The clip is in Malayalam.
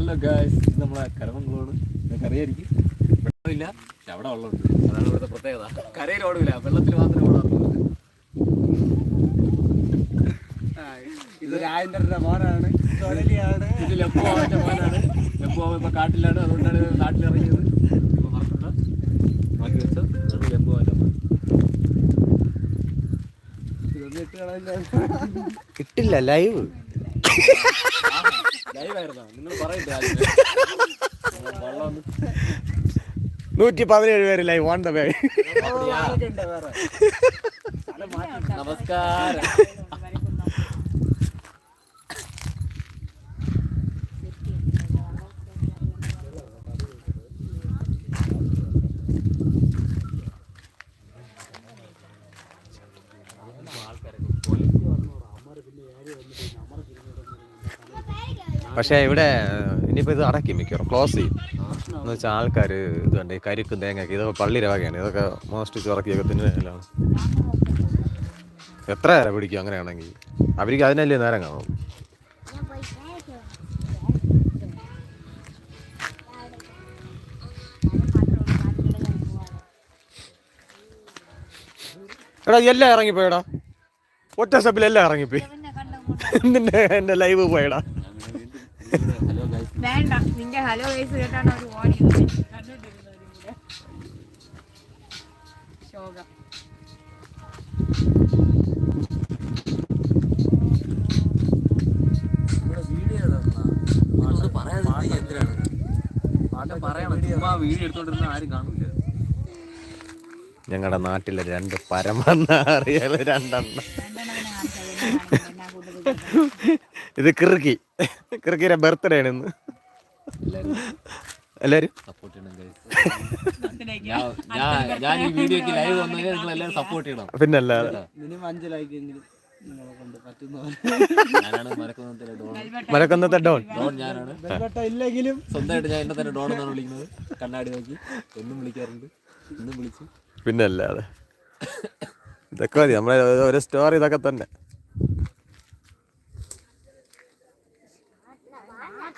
ഹലോ ഗായ്സ് നമ്മളെ കരമംഗളോട് നിങ്ങൾക്ക് അറിയായിരിക്കും വെള്ളമില്ല പക്ഷെ അവിടെ വെള്ളമുണ്ട്. അതാണ് ഇവിടുത്തെ പ്രത്യേകത. കരയിൽ ഓടില്ല വെള്ളത്തിൽ മാത്രമേ ഓടാറുള്ളൂ ഇത് രാജേന്ദ്രന്റെ മോനാണ്. തൊഴലിയാണ് ഇത് ലംബോവന്റെ മോനാണ്. ലംബോവ ഇപ്പൊ കാട്ടിലാണ്. അതുകൊണ്ടാണ് നാട്ടിലിറങ്ങിയത് ഇട്ട് ഇട്ടില്ല ലൈവ്. നൂറ്റി പതിനേഴ് പേര് ലൈവ് വൺ ദ ബേ നമസ്കാരം. പക്ഷേ ഇവിടെ ഇനിയിപ്പോൾ ഇത് അടക്കി മിക്കവാറും ക്ലോസ് ചെയ്യും. എന്ന് വെച്ചാൽ ആൾക്കാർ ഇതുണ്ട് ഈ കരിക്കും തേങ്ങയൊക്കെ ഇതൊക്കെ പള്ളിയുടെ വകയാണ് ഇതൊക്കെ മോസ്റ്റ് ചുറക്കിയൊക്കെ തിന്നുകയാണ് എത്ര നേരം പിടിക്കും അങ്ങനെയാണെങ്കിൽ? അവർക്ക് അതിനല്ലേ നേരം കാണും. എടാ എല്ലാം ഇറങ്ങിപ്പോയടാ. ഒറ്റ സ്റ്റെപ്പിൽ എല്ലാം ഇറങ്ങിപ്പോയി. നിന്റെ എന്റെ ലൈവ് പോയടാ. വേണ്ട. നിന്റെ ഹലോ ഗൈസ് കേട്ടാണ് ഒരു ഓടി ശോകം. ഞങ്ങളുടെ നാട്ടിലെ രണ്ട് പരമനാറിയാൽ രണ്ടെണ്ണം. എന്നാ കൂട്ടത്തിൽ ഇത് കിറുക്കി. കിറുക്കിയുടെ ബർത്ത്ഡേ ആണ് ഇന്ന്. എല്ലാരും? സപ്പോർട്ട് ചെയ്യണം ഗൈസ് ഞാൻ ഞാൻ ഈ വീഡിയോക്ക് ലൈവ് നിങ്ങൾ എല്ലാവരും സപ്പോർട്ട് ചെയ്യണം. പിന്നല്ല മിനിമം അഞ്ച് ലൈക്ക് എങ്കിലും നിങ്ങളെ കൊണ്ട് പറ്റുന്ന ഞാനാണ് മരക്കുന്നതിലെ ഡോൺ. മരക്കൊന്നത്തെ ഡോൺ. ഡോൺ ഞാനാണ്. ഇല്ലെങ്കിലും. സ്വന്തമായിട്ട് ഞാൻ എന്നെ തന്നെ ഡോൺ എന്നാണ് വിളിക്കുന്നത്. കണ്ണാടി നോക്കി. എന്നും വിളിക്കാറുണ്ട്. ഇന്നും വിളിച്ചു. പിന്നല്ലാതെ ഇതൊക്കെ മതി. നമ്മളെ ഓരോ സ്റ്റോറി ഇതൊക്കെ തന്നെ.